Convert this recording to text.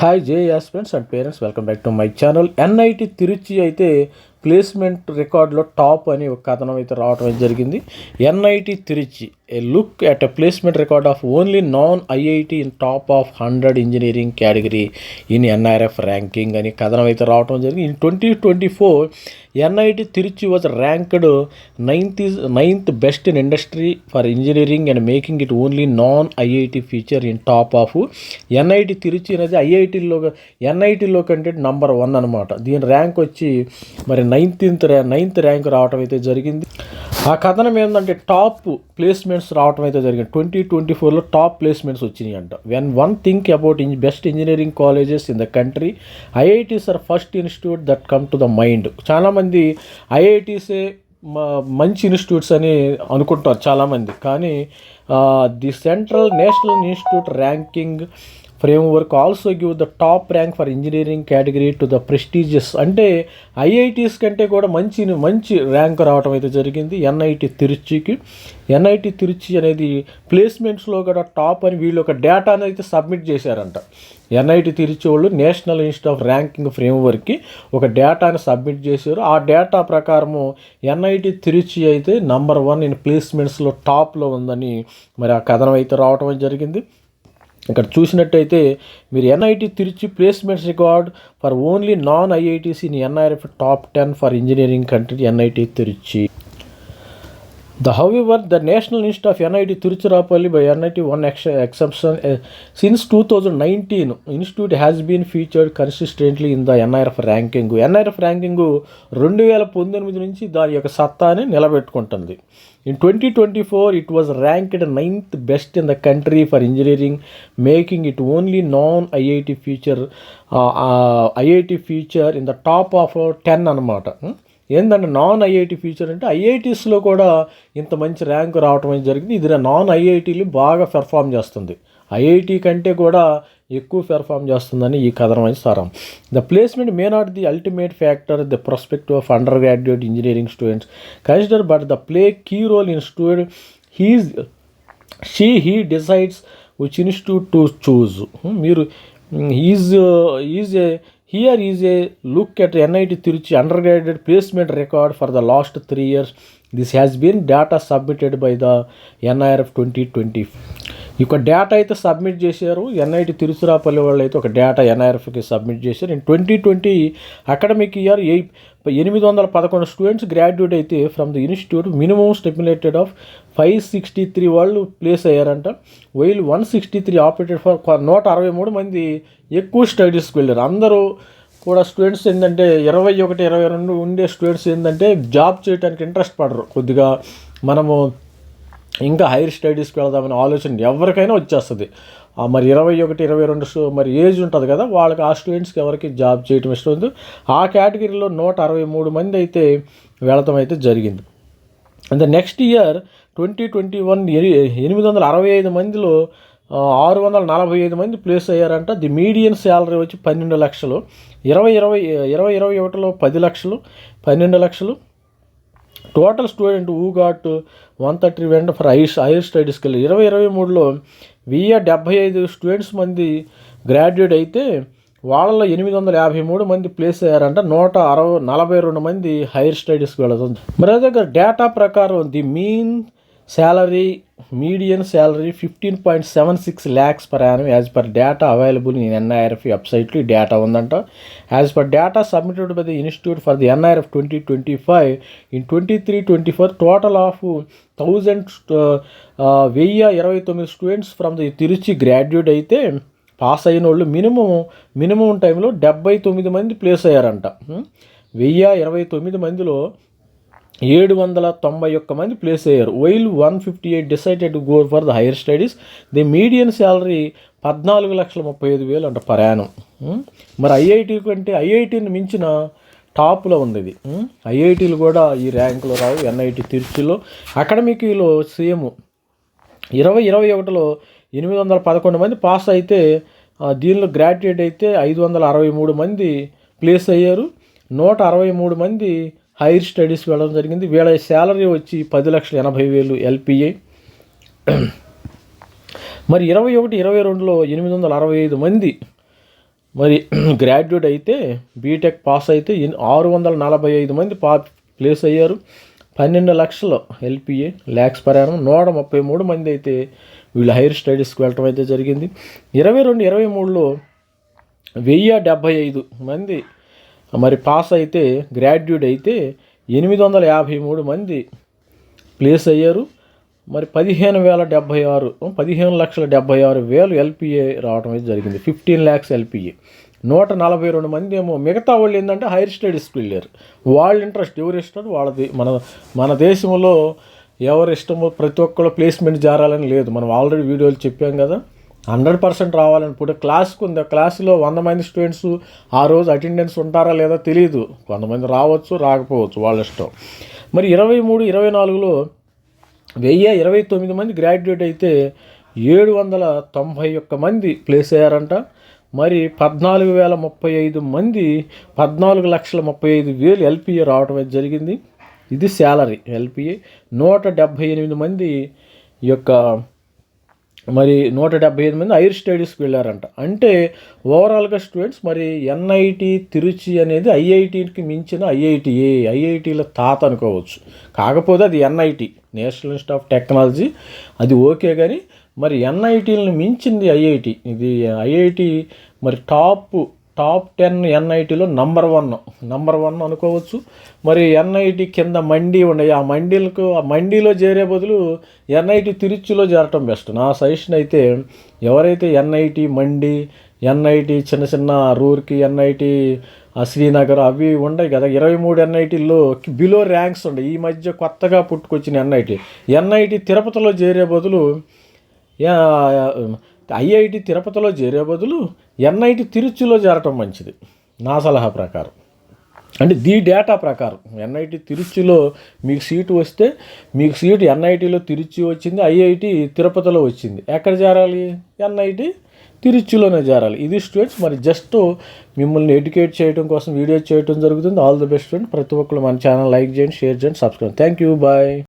Hi J friends and parents welcome back to my channel NIT Trichy అయితే placement రికార్డులో top అని ఒక కథనం అయితే రావడం జరిగింది. NIT Trichy a look at a placement record of only non IIT in top of hundred engineering category in NIRF ranking అని కథనం అయితే రావడం జరిగింది. In twenty twenty four NIT Trichy was ranked ninth ninth best in industry for engineering and making it only non IIT feature in top of NIT Trichy అనేది ఐఐటిలో ఎన్ఐటిలో కంటే number one అనమాట దీని ర్యాంక్ వచ్చి మరి నైన్త్ నైన్త్ ర్యాంక్ రావడం అయితే జరిగింది. ఆ కథనం ఏంటంటే టాప్ ప్లేస్మెంట్స్ రావటం అయితే జరిగింది. ట్వంటీ ట్వంటీ ఫోర్లో టాప్ ప్లేస్మెంట్స్ వచ్చినాయి అంట when one think about in best engineering colleges in the country IITs are first institute that come to the mind చాలామంది ఐఐటీసే మంచి ఇన్స్టిట్యూట్స్ అని అనుకుంటారు చాలామంది. కానీ the central national institute ranking framework also give the top rank for engineering category to the prestigious అంటే IITs కంటే కూడా మంచి మంచి ర్యాంక్ రావడం అయితే జరిగింది. ఎన్ఐటి తిరుచికి. ఎన్ఐటి తిరుచి అనేది ప్లేస్మెంట్స్లో కూడా టాప్ అని వీళ్ళు ఒక డేటాను అయితే సబ్మిట్ చేశారంట. ఎన్ఐటి తిరుచి వాళ్ళు నేషనల్ ఇన్స్టిట్యూట్ ఆఫ్ ర్యాంకింగ్ ఫ్రేమ్వర్క్కి ఒక డేటాని సబ్మిట్ చేశారు. ఆ డేటా ప్రకారము ఎన్ఐటి తిరుచి అయితే నంబర్ వన్ ఇన్ ప్లేస్మెంట్స్లో టాప్లో ఉందని మరి ఆ కథనం అయితే రావడం జరిగింది. ఇక్కడ చూసినట్టయితే మీరు NIT Trichy placements record for only non IITs in NIRF top ten for engineering country NIT Trichy. The however the national institute of NIT Tiruchirappalli by NIT one ex exception since two thousand nineteen institute has been featured consistently in the NIF ranking NIF ranking రెండు వేల పంతొమ్మిది నుంచి దాని యొక్క సత్తాని నిలబెట్టుకుంటుంది. In twenty twenty four it was ranked ninth best in the country for engineering making it only non IIT feature IIT feature in the top of ten అనమాట ఏంటంటే non IIT feature అంటే ఐఐటీస్లో కూడా ఇంత మంచి ర్యాంక్ రావటం అనేది జరిగింది. ఇది నాన్ ఐఐటీలు బాగా పెర్ఫామ్ చేస్తుంది. ఐఐటి కంటే కూడా ఎక్కువ పెర్ఫామ్ చేస్తుందని ఈ కథనం అనేది సారం the placement may not the ultimate factor the prospect of undergraduate engineering students consider but the play key role in student his she he decides which institute to choose మీరు is is a here is a look at NIT Trichy undergraduate placement record for the last three years this has been data submitted by the NIRF twenty twenty ఇక data అయితే submit చేశారు. NIT Tiruchirappalli వాళ్ళు అయితే ఒక data ఎన్ఐఆర్ఎఫ్కి submit చేశారు. In twenty twenty academic year ఎయి ఎనిమిది వందల పదకొండు స్టూడెంట్స్ గ్రాడ్యుయేట్ అయితే from the institute minimum stipulated of five sixty three వాళ్ళు place అయ్యారంట. While one sixty three opted for నూట అరవై మూడు మంది ఎక్కువ స్టడీస్కి వెళ్ళారు. అందరూ కూడా స్టూడెంట్స్ ఏంటంటే ఇరవై ఒకటి ఇరవై రెండు ఉండే స్టూడెంట్స్ ఏంటంటే జాబ్ చేయడానికి ఇంట్రెస్ట్ పడరు. కొద్దిగా మనము ఇంకా హైయర్ స్టడీస్కి వెళదామని ఆలోచన ఎవరికైనా వచ్చేస్తుంది. మరి ఇరవై ఒకటి ఇరవై రెండు మరి ఏజ్ ఉంటుంది కదా వాళ్ళకి ఆ స్టూడెంట్స్కి ఎవరికి జాబ్ చేయటం ఇష్టం ఉంది ఆ కేటగిరీలో నూట అరవై మూడు మంది అయితే వెళతం అయితే జరిగింది. And next year twenty twenty one ఎనిమిది వందల అరవై ఐదు మందిలో ఆరు వందల నలభై ఐదు మంది ప్లేస్ అయ్యారంట. ది మీడియన్ శాలరీ వచ్చి పన్నెండు లక్షలు. ఇరవై ఇరవై ఇరవై ఇరవై ఒకటిలో పది లక్షలు పన్నెండు లక్షలు. టోటల్ స్టూడెంట్ ఊ ghat one thirty went for higher higher స్టడీస్కి వెళ్ళి ఇరవై ఇరవై మూడులో వెయ్యి డెబ్భై ఐదు స్టూడెంట్స్ మంది గ్రాడ్యుయేట్ అయితే వాళ్ళలో ఎనిమిది వందల యాభై మూడు మంది ప్లేస్ అయ్యారంట. నూట అరవై నలభై రెండు మంది హైయర్ స్టడీస్కి వెళుతుంది మరి దగ్గర డేటా ప్రకారం the mean salary median salary fifteen point seven six lakhs per annum as per data available in NIRF వెబ్సైట్లో ఈ డేటా ఉందంట. As per data submitted by the institute for the NIRF twenty twenty five in twenty three twenty four total of thousand వెయ్యి ఇరవై తొమ్మిది students from the Trichy graduate అయితే pass అయిన వాళ్ళు minimum minimum టైంలో డెబ్బై తొమ్మిది మంది ప్లేస్ అయ్యారంట. వెయ్యి ఇరవై తొమ్మిది మందిలో ఏడు వందల తొంభై ఒక్క మంది ప్లేస్ అయ్యారు. While one fifty eight decided to go for the higher studies the median salary పద్నాలుగు లక్షల ముప్పై ఐదు వేలు అంట ప్రయాణం hmm? మరి ఐఐటి కంటే ఐఐటిని మించిన టాప్లో ఉంది ఇది. Hmm? ఐఐటీలు కూడా ఈ ర్యాంకులో రావు ఎన్ఐటి తిరుచిలో అకాడమిక్లో సేమ్ ఇరవై ఇరవై ఒకటిలో ఎనిమిది వందల పదకొండు మంది పాస్ అయితే దీనిలో గ్రాడ్యుయేట్ అయితే ఐదు వందల అరవై మూడు మంది ప్లేస్ అయ్యారు. నూట అరవై మూడు మంది హైయర్ స్టడీస్కి వెళ్ళడం జరిగింది. వీళ్ళ శాలరీ వచ్చి పది లక్షల ఎనభై వేలు ఎల్పిఐ మరి ఇరవై ఒకటి ఇరవై రెండులో ఎనిమిది వందల అరవై ఐదు మంది మరి గ్రాడ్యుయేట్ అయితే బీటెక్ పాస్ అయితే ఎన్- ఆరు వందల నలభై ఐదు మంది పా ప్లేస్ అయ్యారు. పన్నెండు లక్షలు ఎల్పిఏ ల్యాక్స్ ప్రయాణం నూట ముప్పై మూడు మంది అయితే వీళ్ళు హైయర్ స్టడీస్కి వెళ్ళటం అయితే జరిగింది. ఇరవై రెండు ఇరవై మూడులో వెయ్యి డెబ్భై ఐదు మంది మరి పాస్ అయితే గ్రాడ్యుయేట్ అయితే ఎనిమిది వందల యాభై మూడు మంది ప్లేస్ అయ్యారు. మరి పదిహేను వేల డెబ్భై ఆరు పదిహేను లక్షల డెబ్భై ఆరు వేలు ఎల్పిఏ రావడం అయితే జరిగింది. Fifteen lakhs LPA. నూట నలభై రెండు మంది ఏమో మిగతా వాళ్ళు ఏంటంటే హైయర్ స్టడీస్కి వెళ్ళారు వాళ్ళ ఇంట్రెస్ట్ ఎవరు ఇష్టం? వాళ్ళది మన మన దేశంలో ఎవరి ఇష్టమో ప్రతి ఒక్కళ్ళు ప్లేస్మెంట్ జారాలని లేదు. మనం ఆల్రెడీ వీడియోలు చెప్పాం కదా. హండ్రెడ్ పర్సెంట్ రావాలని ఇప్పుడు క్లాస్కి ఉంది. ఆ క్లాస్లో వంద మంది స్టూడెంట్స్ ఆ రోజు అటెండెన్స్ ఉంటారా లేదా తెలియదు కొంతమంది రావచ్చు రాకపోవచ్చు వాళ్ళ ఇష్టం. మరి ఇరవై మూడు ఇరవై నాలుగులో వెయ్యి ఇరవై తొమ్మిది మంది గ్రాడ్యుయేట్ అయితే ఏడు వందల తొంభై ఒక్క మంది ప్లేస్ అయ్యారంట. మరి పద్నాలుగు వేల ముప్పై ఐదు మంది పద్నాలుగు లక్షల ముప్పై ఐదు వేలు ఎల్పిఏ రావడం అయితే జరిగింది. ఇది శాలరీ ఎల్పిఏ. నూట డెబ్భై ఎనిమిది మంది యొక్క మరి నూట డెబ్బై ఐదు మంది హైయర్ స్టడీస్కి వెళ్ళారంట. అంటే ఓవరాల్గా స్టూడెంట్స్ మరి ఎన్ఐటి తిరుచి అనేది ఐఐటికి మించిన ఐఐటిఏ ఐఐటీల తాత అనుకోవచ్చు. కాకపోతే అది NIT national institute of technology. అది ఓకే కానీ మరి ఎన్ఐటీలను మించింది ఐఐటి. ఇది ఐఐటి మరి టాప్ టాప్ టెన్ ఎన్ఐటీలో నంబర్ వన్. నంబర్ వన్ అనుకోవచ్చు. మరి ఎన్ఐటి కింద మండీ ఉన్నాయి. ఆ మండీలకు ఆ మండీలో చేరే బదులు ఎన్ఐటి తిరుచిలో చేరటం బెస్ట్. నా సజెషన్ అయితే ఎవరైతే ఎన్ఐటి మండి ఎన్ఐటి చిన్న చిన్న రూర్కి ఎన్ఐటి ఆ శ్రీనగర్ అవి ఉన్నాయి కదా ఇరవై మూడు ఎన్ఐటీల్లో బిలో ర్యాంక్స్ ఉన్నాయి ఈ మధ్య కొత్తగా పుట్టుకొచ్చిన ఎన్ఐటి. ఎన్ఐటి తిరుపతిలో చేరే బదులు ఐఐటి తిరుపతిలో చేరే బదులు ఎన్ఐటి తిరుచిలో చేరటం మంచిది. నా సలహా ప్రకారం. అంటే ది డేటా ప్రకారం. ఎన్ఐటి తిరుచిలో మీకు సీటు వస్తే మీకు సీటు ఎన్ఐటిలో తిరుచి వచ్చింది ఐఐటి తిరుపతిలో వచ్చింది. ఎక్కడ చేరాలి? ఎన్ఐటి తిరుచిలోనే చేరాలి. ఇది స్టూడెంట్స్ మరి జస్ట్ మిమ్మల్ని ఎడ్యుకేట్ చేయడం కోసం వీడియో చేయడం జరుగుతుంది. All the best student. ప్రతి ఒక్కరు మన ఛానల్ లైక్ చేయండి షేర్ చేయండి సబ్స్క్రైబ్. Thank you. బాయ్.